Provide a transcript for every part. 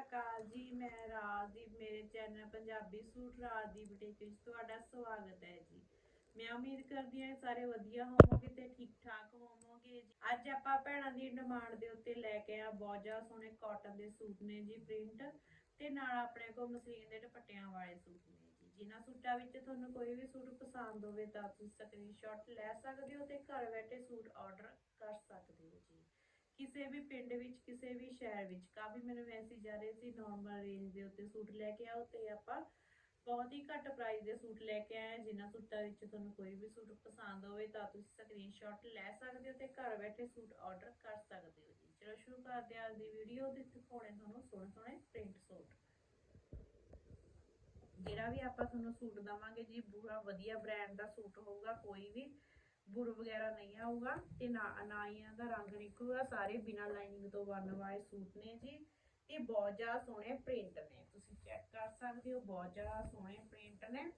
ਅਕਾਲ ਜੀ, ਮੈਂ ਰਾਜਦੀਪ, ਮੇਰੇ channel Punjabi suit Rajdeep boutique ਵਿੱਚ ਤੁਹਾਡਾ ਸਵਾਗਤ ਹੈ ਜੀ। ਮੈਂ ਉਮੀਦ ਕਰਦੀ ਹਾਂ ਸਾਰੇ ਵਧੀਆ ਹੋਵੋਗੇ ਤੇ ਠੀਕ ਠਾਕ ਹੋਵੋਗੇ ਜੀ। ਅੱਜ ਆਪਾਂ ਭੈਣਾਂ ਦੀ ਡਿਮਾਂਡ ਦੇ ਉੱਤੇ ਲੈ ਕੇ ਆ ਬਹੁਤ ਜ਼ਿਆਦਾ ਸੋਹਣੇ ਕਾਟਨ ਦੇ ਸੂਟ ਨੇ ਜੀ ਪ੍ਰਿੰਟ ਤੇ ਨਾਲ ਆਪਣੇ ਕੋਲ ਮਸਲੀਨ ਦੇ ਦੁਪੱਟਿਆਂ ਵਾਲੇ ਸੂਟ ਨੇ ਜੀ। ਜਿਨ੍ਹਾਂ ਸੂਟਾਂ ਵਿੱਚ ਤੁਹਾਨੂੰ ਕੋਈ ਵੀ ਸੂਟ ਪਸੰਦ ਹੋਵੇ ਤਾਂ ਤੁਸੀਂ ਸਕਰੀਨਸ਼ਾਟ ਲੈ ਸਕਦੇ ਹੋ ਤੇ ਘਰ ਬੈਠੇ ਸੂਟ ਆਰਡਰ ਕਰ ਸਕਦੇ ਹੋ ਜੀ। ਕਿਸੇ ਵੀ ਪਿੰਡ ਵਿੱਚ, ਕਿਸੇ ਵੀ ਸ਼ਹਿਰ ਵਿੱਚ, ਕਾਫੀ ਮੈਨੂੰ ਮੈਸੇਜ ਆ ਰਹੇ ਸੀ ਨਾਰਮਲ ਰੇਂਜ ਦੇ ਉੱਤੇ ਸੂਟ ਲੈ ਕੇ ਆਓ ਤੇ ਆਪਾਂ ਬਹੁਤ ਹੀ ਘੱਟ ਪ੍ਰਾਈਸ ਦੇ ਸੂਟ ਲੈ ਕੇ ਆਏ ਜਿਨ੍ਹਾਂ ਸੂਟਾਂ ਵਿੱਚ ਤੁਹਾਨੂੰ ਕੋਈ ਵੀ ਸੂਟ ਪਸੰਦ ਹੋਵੇ ਤਾਂ ਤੁਸੀਂ ਸਕਰੀਨਸ਼ਾਟ ਲੈ ਸਕਦੇ ਹੋ ਤੇ ਘਰ ਬੈਠੇ ਸੂਟ ਆਰਡਰ ਕਰ ਸਕਦੇ ਹੋ ਜੀ। ਚਲੋ ਸ਼ੁਰੂ ਕਰਦੇ ਹਾਂ ਅੱਜ ਦੀ ਵੀਡੀਓ ਦੇ ਦਿਖਾਉਣੇ ਤੁਹਾਨੂੰ ਸੋਹਣੇ ਸੋਹਣੇ ਪ੍ਰਿੰਟ ਸੂਟ। ਜਿਹੜਾ ਵੀ ਆਪਾਂ ਤੁਹਾਨੂੰ ਸੂਟ ਦਵਾਂਗੇ ਜੀ, ਪੂਰਾ ਵਧੀਆ ਬ੍ਰਾਂਡ ਦਾ ਸੂਟ ਹੋਊਗਾ, ਕੋਈ ਵੀ ਬੁਰ ਵਗੈਰਾ ਨਹੀਂ ਆਊਗਾ ਤੇ ਨਾ ਨਾ ਦਾ ਰੰਗ ਨਿਕਲੂਗਾ, ਸਾਰੇ ਬਿਨਾਂ ਲਾਈਨਿੰਗ ਤੋਂ ਬਣਨ ਵਾਲੇ ਸੂਟ ਨੇ ਜੀ। ਇਹ ਬਹੁਤ ਜ਼ਿਆਦਾ ਸੋਹਣੇ ਪ੍ਰਿੰਟ ਨੇ। ਤੁਸੀਂ ਚੈੱਕ ਕਰ ਸਕਦੇ ਹੋ, ਬਹੁਤ ਜ਼ਿਆਦਾ ਸੋਹਣੇ ਪ੍ਰਿੰਟ ਨੇ।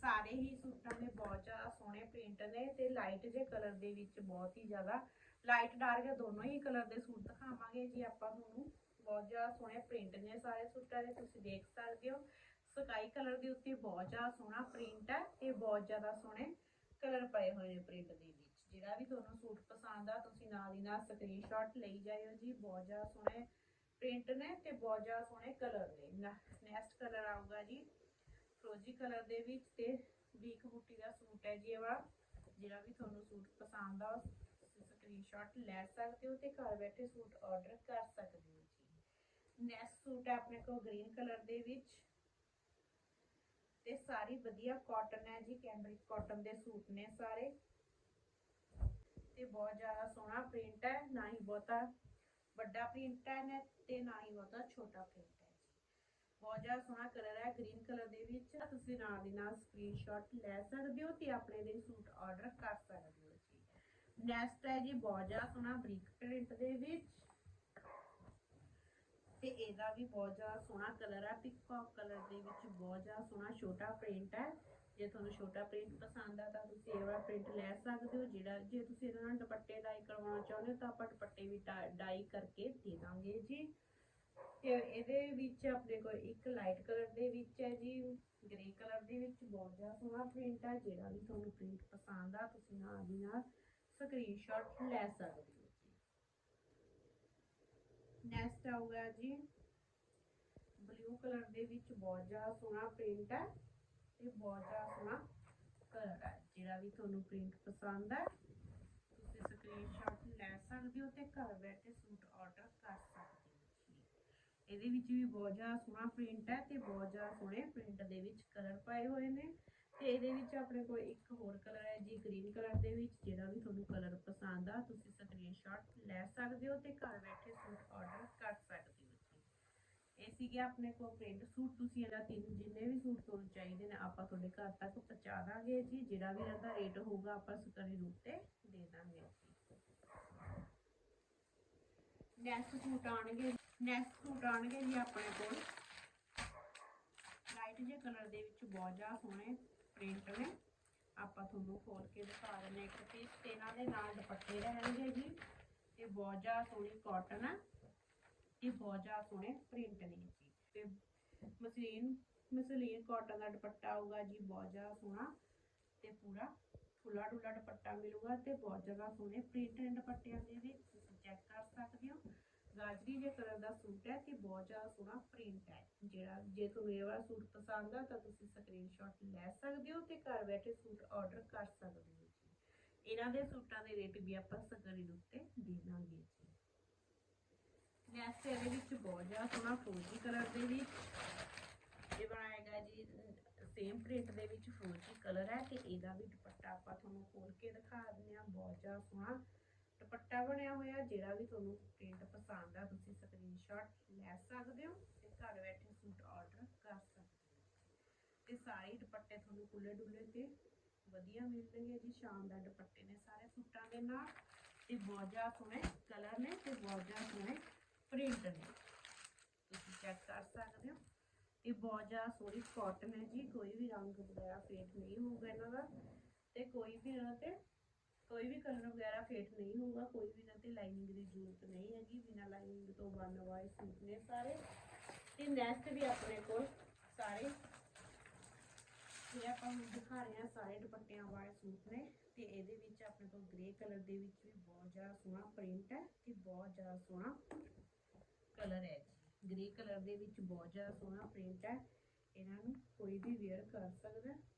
ਸਾਰੇ ਹੀ ਸੂਟਾਂ ਦੇ ਬਹੁਤ ਜ਼ਿਆਦਾ ਸੋਹਣੇ ਪ੍ਰਿੰਟ ਨੇ ਤੇ ਲਾਈਟ ਜੇ ਕਲਰ ਦੇ ਵਿੱਚ ਬਹੁਤ ਹੀ ਜ਼ਿਆਦਾ ਲਾਈਟ ਡਾਰਕ ਦੋਨੋਂ ਹੀ ਕਲਰ ਦੇ ਸੂਟ ਦਿਖਾਵਾਂਗੇ ਜੀ ਆਪਾਂ ਤੁਹਾਨੂੰ। ਬਹੁਤ ਜ਼ਿਆਦਾ ਸੋਹਣੇ ਪ੍ਰਿੰਟ ਨੇ ਸਾਰੇ ਸੂਟਾਂ ਦੇ, ਤੁਸੀਂ ਦੇਖ ਸਕਦੇ ਹੋ। ਸਕਾਈ ਕਲਰ ਦੇ ਉੱਤੇ ਬਹੁਤ ਜ਼ਿਆਦਾ ਸੋਹਣਾ ਪ੍ਰਿੰਟ ਹੈ ਤੇ ਬਹੁਤ ਜ਼ਿਆਦਾ ਸੋਹਣੇ ਕਲਰ ਪਏ ਹੋਏ ਨੇ ਪ੍ਰਿੰਟ ਦੇ ਵਿੱਚ। ਜਿਹੜਾ ਵੀ ਤੁਹਾਨੂੰ ਸੂਟ ਪਸੰਦ ਆ, ਤੁਸੀਂ ਨਾਲ ਹੀ ਨਾਲ ਸਕਰੀਨਸ਼ਾਟ ਲਈ ਜਾਇਓ ਜੀ। ਬਹੁਤ ਜ਼ਿਆਦਾ ਸੋਹਣੇ ਪ੍ਰਿੰਟ ਨੇ ਤੇ ਬਹੁਤ ਜ਼ਿਆਦਾ ਸੋਹਣੇ ਕਲਰ ਨੇ। ਨੈਕਸਟ ਕਲਰ ਆਊਗਾ ਜੀ ਫਰੋਜੀ ਕਲਰ ਦੇ ਵਿੱਚ ਤੇ ਬੀਕ ਬੂਟੀ ਦਾ ਸੂਟ ਹੈ ਜੀ ਇਹ ਵਾਲਾ ਜਿਹੜਾ ਵੀ ਤੁਹਾਨੂੰ ਸੂਟ ਪਸੰਦ ਆ, ਤੁਸੀਂ ਸਕਰੀਨਸ਼ਾਟ ਲੈ ਸਕਦੇ ਹੋ ਤੇ ਘਰ ਬੈਠੇ ਸੂਟ ਆਰਡਰ ਕਰ ਸਕਦੇ ਹੋ ਜੀ। ਨੈਕਸਟ ਸੂਟ ਹੈ ਆਪਣੇ ਕੋਲ ਗ੍ਰੀਨ ਕਲਰ ਦੇ ਵਿੱਚ। ਤੇ ਸਾਰੀ ਵਧੀਆ ਕਾਟਨ ਹੈ ਜੀ ਕੈਂਬਰਿਕ ਕਾਟਨ ਦੇ ਸੂਟ ਨੇ ਸਾਰੇ। ਤੇ ਬਹੁਤ ਜ਼ਿਆਦਾ ਸੋਹਣਾ ਪ੍ਰਿੰਟ ਹੈ, ਨਾ ਹੀ ਬਹੁਤਾ ਵੱਡਾ ਪ੍ਰਿੰਟ ਹੈ ਤੇ ਨਾ ਹੀ ਬਹੁਤਾ ਛੋਟਾ ਪ੍ਰਿੰਟ ਹੈ ਬਹੁਤ ਜ਼ਿਆਦਾ ਸੋਹਣਾ ਕਲਰ ਹੈ ਗ੍ਰੀਨ ਕਲਰ ਦੇ ਵਿੱਚ ਤੁਸੀਂ ਨਾਲ ਦੀ ਨਾਲ ਸਕਰੀਨਸ਼ਾਟ ਲੈ ਸਕਦੇ ਹੋ ਤੇ ਆਪਣੇ ਲਈ ਸੂਟ ਆਰਡਰ ਕਰ ਸਕਦੇ ਹੋ ਜੀ। ਨੈਕਸਟ ਹੈ ਜੀ, ਬਹੁਤ ਜ਼ਿਆਦਾ ਸੋਹਣਾ ਬਰੀਕ ਪ੍ਰਿੰਟ ਦੇ ਵਿੱਚ। ਇਹਦਾ ਵੀ ਬਹੁਤ ਜ਼ਿਆਦਾ ਸੋਹਣਾ ਕਲਰ ਹੈ ਪਿਕੌਕ ਕਲਰ ਦੇ ਵਿੱਚ ਬਹੁਤ ਜ਼ਿਆਦਾ ਸੋਹਣਾ ਛੋਟਾ ਪ੍ਰਿੰਟ ਹੈ ਜੇ ਤੁਹਾਨੂੰ ਛੋਟਾ ਪ੍ਰਿੰਟ ਪਸੰਦ ਆ ਤਾਂ ਤੁਸੀਂ ਇਹ ਵਾਲਾ ਪ੍ਰਿੰਟ ਲੈ ਸਕਦੇ ਹੋ, ਜਿਹੜਾ ਜੇ ਤੁਸੀਂ ਇਹਦੇ ਨਾਲ ਦੁਪੱਟੇ ਡਾਈ ਕਰਵਾਉਣਾ ਚਾਹੁੰਦੇ ਹੋ ਤਾਂ ਆਪਾਂ ਦੁਪੱਟੇ ਵੀ ਡਾਈ ਕਰਕੇ ਦੇ ਦਾਂਗੇ ਜੀ। ਤੇ ਇਹਦੇ ਵਿੱਚ ਆਪਣੇ ਕੋਲ ਇੱਕ ਲਾਈਟ ਕਲਰ ਦੇ ਵਿੱਚ ਹੈ ਜੀ ਗ੍ਰੇ ਕਲਰ ਦੇ ਵਿੱਚ ਬਹੁਤ ਜ਼ਿਆਦਾ ਸੋਹਣਾ ਪ੍ਰਿੰਟ ਹੈ ਜਿਹੜਾ ਵੀ ਤੁਹਾਨੂੰ ਪ੍ਰਿੰਟ ਪਸੰਦ ਆ, ਤੁਸੀਂ ਨਾਲ ਦੀ ਨਾਲ ਸਕਰੀਨਸ਼ਾਟ ਲੈ ਸਕਦੇ ਹੋ। ਨੈਕਸਟ ਆਊਗਾ ਜੀ। ਬਲੂ ਕਲਰ ਦੇ ਵਿੱਚ ਬਹੁਤ ਜ਼ਿਆਦਾ ਸੋਹਣਾ ਪ੍ਰਿੰਟ ਹੈ ਤੇ ਬਹੁਤ ਜ਼ਿਆਦਾ ਸੋਹਣਾ ਕਲਰ ਹੈ, ਜਿਹੜਾ ਵੀ ਤੁਹਾਨੂੰ ਪ੍ਰਿੰਟ ਪਸੰਦ ਹੈ। ਤੁਸੀਂ ਸਕਰੀਨਸ਼ਾਟ ਲੈ ਸਕਦੇ ਹੋ ਤੇ ਘਰ ਬੈਠੇ ਸੂਟ ਆਰਡਰ ਕਰ ਸਕਦੇ ਹੋ ਜੀ। ਇਹਦੇ ਵਿੱਚ ਵੀ ਬਹੁਤ ਜ਼ਿਆਦਾ ਸੋਹਣਾ ਪ੍ਰਿੰਟ ਹੈ ਤੇ ਬਹੁਤ ਜ਼ਿਆਦਾ ਸੋਹਣੇ ਪ੍ਰਿੰਟ ਦੇ ਵਿੱਚ ਕਲਰ ਪਾਏ ਹੋਏ ਨੇ। ਤੇ ਇਹਦੇ ਵਿੱਚ ਆਪਣੇ ਕੋਲ ਇੱਕ ਹੋਰ ਕਲਰ ਹੈ ਜੀ ਗ੍ਰੀਨ ਕਲਰ ਦੇ ਵਿੱਚ ਜਿਹੜਾ ਵੀ ਤੁਹਾਨੂੰ ਕਲਰ ਪਸੰਦ ਆ, ਤੁਸੀਂ ਸਕਰੀਨਸ਼ਾਟ ਲੈ ਸਕਦੇ ਹੋ ਤੇ ਘਰ ਬੈਠੇ ਸੂਟ ਆਰਡਰ ਕਰ ਸਕਦੇ ਹੋ ਜੀ। ਇਹ ਸੀਗੇ ਆਪਣੇ ਕੋਲ ਪ੍ਰਿੰਟ ਸੂਟ, ਤੁਸੀਂ ਇਹਦਾ ਤਿੰਨ ਜਿੰਨੇ ਵੀ ਸੂਟ ਤੁਹਾਨੂੰ ਚਾਹੀਦੇ ਨੇ ਆਪਾਂ ਤੁਹਾਡੇ ਘਰ ਤੱਕ ਪਹੁੰਚਾ ਦਾਂਗੇ ਜੀ, ਜਿਹੜਾ ਵੀ ਇਹਦਾ ਰੇਟ ਹੋਊਗਾ ਆਪਾਂ ਸਕਰੀ ਰੂਪ ਤੇ ਦੇ ਦਾਂਗੇ ਜੀ। ਨੈਕਸਟ ਸੂਟ ਆਣਗੇ ਨੈਕਸਟ ਸੂਟ ਆਣਗੇ ਜੀ ਆਪਣੇ ਕੋਲ। ਲਾਈਟ ਜਿਹੇ ਕਲਰ ਦੇ ਵਿੱਚ ਬਹੁਤ ਜ਼ਿਆਦਾ ਸੋਹਣੇ ਪ੍ਰਿੰਟ ਨੇ। ਆਪਾਂ ਤੁਹਾਨੂੰ ਖੋਲ ਕੇ ਦਿਖਾ ਦਿੰਦੇ ਹਾਂ ਇੱਕ ਪੀਸ ਤੇ ਇਹਨਾਂ ਦੇ ਨਾਲ ਦੁਪੱਟੇ ਰਹਿਣਗੇ ਜੀ। ਇਹ ਬਹੁਤ ਜ਼ਿਆਦਾ ਸੋਹਣੀ ਕਾਟਨ ਆ। ਇਹ ਬਹੁਤ ਜ਼ਿਆਦਾ ਸੋਹਣੇ ਪ੍ਰਿੰਟ ਨੇ ਜੀ। ਤੇ ਮਸਲੀਨ ਮਸਲੀਨ ਕਾਟਨ ਦਾ ਦੁਪੱਟਾ ਆਊਗਾ ਜੀ, ਬਹੁਤ ਜ਼ਿਆਦਾ ਸੋਹਣਾ। ਤੇ ਪੂਰਾ ਖੁੱਲਾ ਡੁੱਲਾ ਦੁਪੱਟਾ ਮਿਲੂਗਾ ਤੇ ਬਹੁਤ ਜ਼ਿਆਦਾ ਸੋਹਣੇ ਪ੍ਰਿੰਟ ਨੇ ਦੁਪੱਟਿਆਂ ਦੇ ਵਿੱਚ ਤੁਸੀਂ ਚੈੱਕ ਕਰ ਸਕਦੇ ਹੋ। ਗਾਜਰੀ ਜੇ ਕਲਰ ਦਾ ਸੂਟ ਹੈ ਤੇ ਬਹੁਤ ਜ਼ਿਆਦਾ ਸੋਹਣਾ ਪ੍ਰਿੰਟ ਹੈ। ਜਿਹੜਾ ਜੇ ਤੁਹਾਨੂੰ ਇਹ ਵਾਲਾ ਸੂਟ ਪਸੰਦ ਆ ਤਾਂ ਤੁਸੀਂ ਸਕਰੀਨਸ਼ਾਟ ਲੈ ਸਕਦੇ ਹੋ ਤੇ ਘਰ ਬੈਠੇ ਸੂਟ ਆਰਡਰ ਕਰ ਸਕਦੇ ਹੋ ਜੀ। ਇਹਨਾਂ ਦੇ ਸੂਟਾਂ ਦੇ ਰੇਟ ਵੀ ਆਪਾਂ ਸਕਰੀਨ ਉੱਤੇ ਦੇ ਦਾਂਗੇ ਜੀ। ਨੈਕਸਟ ਇਹਦੇ ਵਿੱਚ ਬਹੁਤ ਜ਼ਿਆਦਾ ਸੋਹਣਾ ਫਰੋਜੀ ਕਲਰ ਦੇ ਵਿੱਚ ਇਹ ਬਣਾਏਗਾ ਜੀ ਸੇਮ ਪ੍ਰਿੰਟ ਦੇ ਵਿੱਚ ਫਰੋਜੀ ਕਲਰ ਹੈ ਤੇ ਇਹਦਾ ਵੀ ਦੁਪੱਟਾ ਆਪਾਂ ਤੁਹਾਨੂੰ ਖੋਲ ਕੇ ਦਿਖਾ ਦਿੰਦੇ ਹਾਂ। ਬਹੁਤ ਜ਼ਿਆਦਾ ਸੋਹਣਾ ਦੁਪੱਟਾ ਬਣਿਆ ਹੋਇਆ, ਜਿਹੜਾ ਵੀ ਤੁਹਾਨੂੰ ਪ੍ਰਿੰਟ ਪਸੰਦ ਆ, ਤੁਸੀਂ ਸਕਰੀਨਸ਼ਾਟ ਲੈ ਸਕਦੇ ਹੋ ਤੇ ਘਰ ਬੈਠੇ ਸੂਟ ਆਰਡਰ ਕਰ ਸਕਦੇ ਹੋ। ਤੇ ਸਾਰੇ ਦੁਪੱਟੇ ਤੁਹਾਨੂੰ ਖੁੱਲੇ ਡੁੱਲੇ ਤੇ ਵਧੀਆ ਮਿਲਣਗੇ ਜੀ। ਸ਼ਾਨਦਾਰ ਦੁਪੱਟੇ ਨੇ ਸਾਰੇ ਸੂਟਾਂ ਦੇ ਨਾਲ ਤੇ ਬਹੁਤ ਸੋਹਣੇ ਕਲਰ ਨੇ ਤੇ ਬਹੁਤ ਸੋਹਣੇ ਪ੍ਰਿੰਟ ਨੇ। ਤੁਸੀਂ ਚੈੱਕ ਕਰ ਸਕਦੇ ਹੋ ਇਹ ਬਹੁਤ ਸੋਹਣੀ ਕਾਟਨ ਹੈ ਜੀ। ਕੋਈ ਵੀ ਰੰਗ ਵਗੈਰਾ ਫੇਡ ਨਹੀਂ ਹੋਊਗਾ ਇਹਨਾਂ ਦਾ ਤੇ ਕੋਈ ਵੀ ਇਹਨਾਂ ਤੇ ਕੋਈ ਵੀ ਕਲਰ ਵਗੈਰਾ ਫੇਟ ਨਹੀਂ ਹੋਊਗਾ, ਕੋਈ ਵੀ ਇਹਨਾਂ ਤੇ ਲਾਈਨਿੰਗ ਦੀ ਜ਼ਰੂਰਤ ਨਹੀਂ ਹੈਗੀ, ਬਿਨਾਂ ਲਾਈਨਿੰਗ ਤੋਂ ਬਣ ਵਾਲੇ ਸੂਟ ਨੇ ਸਾਰੇ। ਤੇ ਨੈਕਸਟ ਵੀ ਆਪਣੇ ਕੋਲ ਸਾਰੇ। ਇਹ ਆਪਾਂ ਨੂੰ ਦਿਖਾ ਰਹੇ ਹਾਂ ਸਾਰੇ ਦੁਪੱਟਿਆਂ ਵਾਲੇ ਸੂਟ ਨੇ। ਤੇ ਇਹਦੇ ਵਿੱਚ ਆਪਣੇ ਕੋਲ ਗ੍ਰੇ ਕਲਰ ਦੇ ਵਿੱਚ ਵੀ ਬਹੁਤ ਜ਼ਿਆਦਾ ਸੋਹਣਾ ਪ੍ਰਿੰਟ ਹੈ ਤੇ ਬਹੁਤ ਜ਼ਿਆਦਾ ਸੋਹਣਾ ਕਲਰ ਹੈ ਜੀ। ਗ੍ਰੇ ਕਲਰ ਦੇ ਵਿੱਚ ਬਹੁਤ ਜ਼ਿਆਦਾ ਸੋਹਣਾ ਪ੍ਰਿੰਟ ਹੈ। ਇਹਨਾਂ ਨੂੰ ਕੋਈ ਵੀ ਵੇਅਰ ਕਰ ਸਕਦਾ। ਹੈ।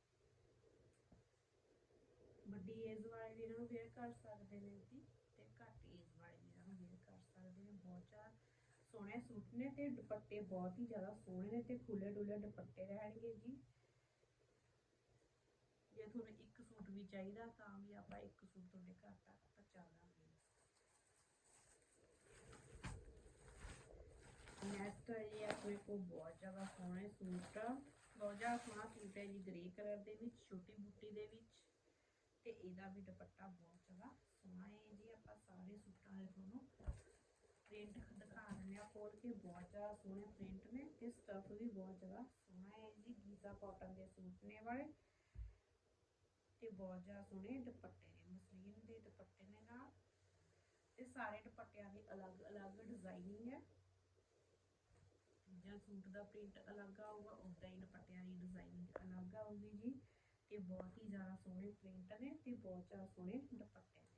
ਵੱਡੀ ਏਜ ਵਾਲੇ ਵੀ ਇਹਨਾਂ ਨੂੰ ਵੇਅਰ ਕਰ ਸਕਦੇ ਨੇ ਜੀ ਤੇ ਘੱਟ ਏਜ ਵਾਲੇ ਵੀ ਇਹਨਾਂ ਨੂੰ ਵੇਅਰ ਕਰ ਸਕਦੇ ਨੇ। ਬਹੁਤ ਜ਼ਿਆਦਾ ਸੋਹਣੇ ਸੂਟ ਨੇ ਤੇ ਦੁਪੱਟੇ ਬਹੁਤ ਹੀ ਜ਼ਿਆਦਾ ਸੋਹਣੇ ਨੇ ਤੇ ਖੁੱਲੇ ਡੁੱਲੇ ਦੁਪੱਟੇ ਰਹਿਣਗੇ ਜੀ। ਜੇ ਤੁਹਾਨੂੰ ਇੱਕ ਸੂਟ ਵੀ ਚਾਹੀਦਾ ਤਾਂ ਵੀ ਆਪਾਂ ਇੱਕ ਸੂਟ ਤੁਹਾਡੇ ਘਰ ਤੱਕ ਪਹੁੰਚਾ ਦਾਂਗੇ ਨੈਕਸਟ ਹੈ ਜੀ ਆਪਣੇ ਕੋਲ ਬਹੁਤ ਜ਼ਿਆਦਾ ਸੋਹਣੇ ਸੂਟ ਆ। ਬਹੁਤ ਜ਼ਿਆਦਾ ਸੋਹਣਾ ਸੂਟ ਹੈ ਜੀ, ਗ੍ਰੇ ਕਲਰ ਦੇ ਵਿੱਚ, ਛੋਟੀ ਬੁੱਟੀ ਦੇ ਵਿੱਚ। ਤੇ ਇਹਦਾ ਵੀ ਦੁਪੱਟਾ ਬਹੁਤ ਜ਼ਿਆਦਾ ਸੋਹਣਾ ਹੈ ਜੀ, ਆਪਾਂ ਸਾਰੇ ਸੂਟਾਂ ਦੇ ਤੁਹਾਨੂੰ ਪ੍ਰਿੰਟ ਦਿਖਾ ਦਿੰਦੇ ਆ ਖੋਲ ਕੇ ਬਹੁਤ ਜ਼ਿਆਦਾ ਸੋਹਣੇ ਪ੍ਰਿੰਟ ਨੇ ਤੇ ਸਟਫ ਵੀ ਬਹੁਤ ਜ਼ਿਆਦਾ ਸੋਹਣਾ ਹੈ ਜੀ, ਗੀਜ਼ਾ ਕਾਟਨ ਦੇ ਸੂਟ ਨੇ ਵਾਲੇ। ਤੇ ਬਹੁਤ ਜ਼ਿਆਦਾ ਸੋਹਣੇ ਦੁਪੱਟੇ ਨੇ, ਮਸਲੀਨ ਦੇ ਦੁਪੱਟੇ ਨੇ ਨਾਲ। ਤੇ ਸਾਰੇ ਦੁਪੱਟਿਆਂ ਦੀ ਅਲੱਗ-ਅਲੱਗ ਡਿਜ਼ਾਈਨਿੰਗ ਹੈ। ਜਾਂ ਸੂਟ ਦਾ ਪ੍ਰਿੰਟ ਅਲੱਗ ਆਊਗਾ ਉਦਾਂ ਹੀ ਦੁਪੱਟਿਆਂ ਦੀ ਡਿਜ਼ਾਈਨਿੰਗ ਅਲੱਗ ਆਊਗੀ ਜੀ। ਤੇ ਬਹੁਤ ਹੀ ਜ਼ਿਆਦਾ ਸੋਹਣੇ ਪ੍ਰਿੰਟ ਨੇ ਤੇ ਬਹੁਤ ਜ਼ਿਆਦਾ ਸੋਹਣੇ ਦੁਪੱਟੇ ਨੇ।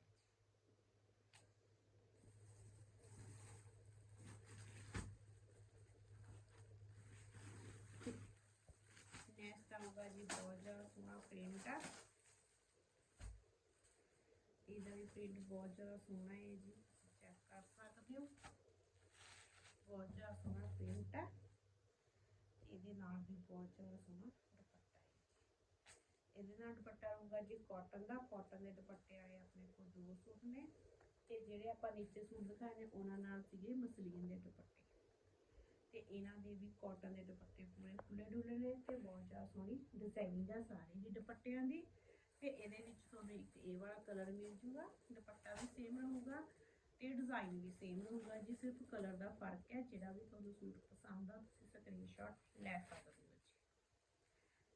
ਨੈਕਸਟ ਆਊਗਾ ਜੀ, ਬਹੁਤ ਜ਼ਿਆਦਾ ਸੋਹਣਾ ਪ੍ਰਿੰਟ ਆ। ਇਹਦਾ ਵੀ ਪ੍ਰਿੰਟ ਬਹੁਤ ਜ਼ਿਆਦਾ ਸੋਹਣਾ ਹੈ ਜੀ ਚੈੱਕ ਕਰ ਸਕਦੇ ਹੋ। ਬਹੁਤ ਜ਼ਿਆਦਾ ਸੋਹਣਾ ਪ੍ਰਿੰਟ ਹੈ ਇਹਦੇ ਨਾਲ ਵੀ ਬਹੁਤ ਜ਼ਿਆਦਾ ਸੋਹਣਾ ਇਹਦੇ ਨਾਲ ਦੁਪੱਟਾ ਹੋਊਗਾ ਜੀ ਕਾਟਨ ਦਾ ਕਾਟਨ ਦੇ ਦੁਪੱਟੇ ਆਏ ਆਪਣੇ ਕੋਲ ਦੋ ਸੂਟ ਨੇ ਤੇ ਜਿਹੜੇ ਆਪਾਂ ਨੀਚੇ ਸੂਟ ਦਿਖਾਏ ਨੇ, ਉਹਨਾਂ ਨਾਲ ਸੀਗੇ ਮਸਲੀਨ ਦੇ ਦੁਪੱਟੇ। ਤੇ ਇਹਨਾਂ ਦੇ ਵੀ ਕਾਟਨ ਦੇ ਦੁਪੱਟੇ ਪੂਰੇ ਖੁੱਲੇ ਡੁੱਲੇ ਨੇ ਤੇ ਬਹੁਤ ਜ਼ਿਆਦਾ ਸੋਹਣੀ ਡਿਜ਼ਾਈਨਿੰਗ ਆ ਸਾਰੇ ਹੀ ਦੁਪੱਟਿਆਂ ਦੀ। ਤੇ ਇਹਦੇ ਵਿੱਚ ਤੁਹਾਨੂੰ ਇੱਕ ਇਹ ਵਾਲਾ ਕਲਰ ਮਿਲ ਜੂਗਾ, ਦੁਪੱਟਾ ਵੀ ਸੇਮ ਰਹੂਗਾ ਤੇ ਡਿਜ਼ਾਈਨ ਵੀ ਸੇਮ ਰਹੂਗਾ ਜੀ, ਸਿਰਫ ਕਲਰ ਦਾ ਫ਼ਰਕ ਹੈ, ਜਿਹੜਾ ਵੀ ਤੁਹਾਨੂੰ ਸੂਟ ਪਸੰਦ ਆ, ਤੁਸੀਂ ਸਕਰੀਨਸ਼ਾਟ ਲੈ ਸਕਦੇ ਹੋ। ਜੀ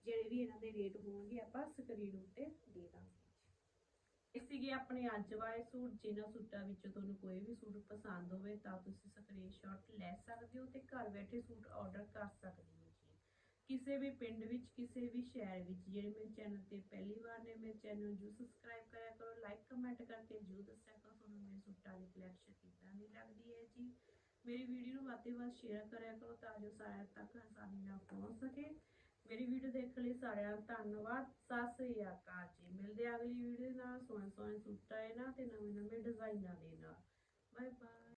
ਜਿਹੜੇ ਵੀ ਇਹਨਾਂ ਦੇ ਰੇਟ ਹੋਣਗੇ ਆਪਾਂ ਸਕਰੀਨ ਉੱਤੇ ਦੇ ਦਾਂਗੇ। ਇਹ ਸੀਗੇ ਆਪਣੇ ਅੱਜ ਵਾਲੇ ਸੂਟ, ਜਿਨ੍ਹਾਂ ਸੂਟਾਂ ਵਿੱਚੋਂ ਤੁਹਾਨੂੰ ਕੋਈ ਵੀ ਸੂਟ ਪਸੰਦ ਹੋਵੇ ਤਾਂ ਤੁਸੀਂ ਸਕਰੀਨਸ਼ਾਟ ਲੈ ਸਕਦੇ ਹੋ ਤੇ ਘਰ ਬੈਠੇ ਸੂਟ ਆਰਡਰ ਕਰ ਸਕਦੇ ਹੋ ਜੀ। ਕਿਸੇ ਵੀ ਪਿੰਡ ਵਿੱਚ, ਕਿਸੇ ਵੀ ਸ਼ਹਿਰ ਵਿੱਚ, ਜਿਹੜੇ ਮੇਰੇ ਚੈਨਲ ਤੇ ਪਹਿਲੀ ਵਾਰ ਨੇ, ਮੇਰੇ ਚੈਨਲ ਨੂੰ ਜਰੂਰ ਸਬਸਕ੍ਰਾਈਬ ਕਰਿਆ ਕਰੋ ਲਾਈਕ ਕਮੈਂਟ ਕਰਕੇ ਜਰੂਰ ਦੱਸਿਆ ਕਰੋ, ਤੁਹਾਨੂੰ ਮੇਰੇ ਸੂਟਾਂ ਦੀ ਕਲੈਕਸ਼ਨ ਕਿੱਦਾਂ ਦੀ ਲੱਗਦੀ ਹੈ ਜੀ। ਮੇਰੀ ਵੀਡੀਓ ਨੂੰ ਵੱਧ ਤੋਂ ਵੱਧ ਸ਼ੇਅਰ ਕਰਿਆ ਕਰੋ ਤਾਂ ਜੋ ਸਾਰਿਆਂ ਤੱਕ ਆਸਾਨੀ ਨਾਲ ਪਹੁੰਚ ਸਕੇ। ਮੇਰੀ ਵੀਡੀਓ ਦੇਖਣ ਲਈ ਸਾਰਿਆਂ ਦਾ ਧੰਨਵਾਦ। ਸਤਿ ਸ੍ਰੀ ਅਕਾਲ ਜੀ। ਮਿਲਦੇ ਅਗਲੀ ਵੀਡੀਓ ਨਾਲ। ਸੋਹਣੇ ਸੋਹਣੇ ਸੂਟਾਂ ਦੇ ਨਾਲ ਤੇ ਨਵੇਂ ਨਵੇਂ ਡਿਜ਼ਾਈਨਾਂ ਦੇ ਨਾਲ। Bye bye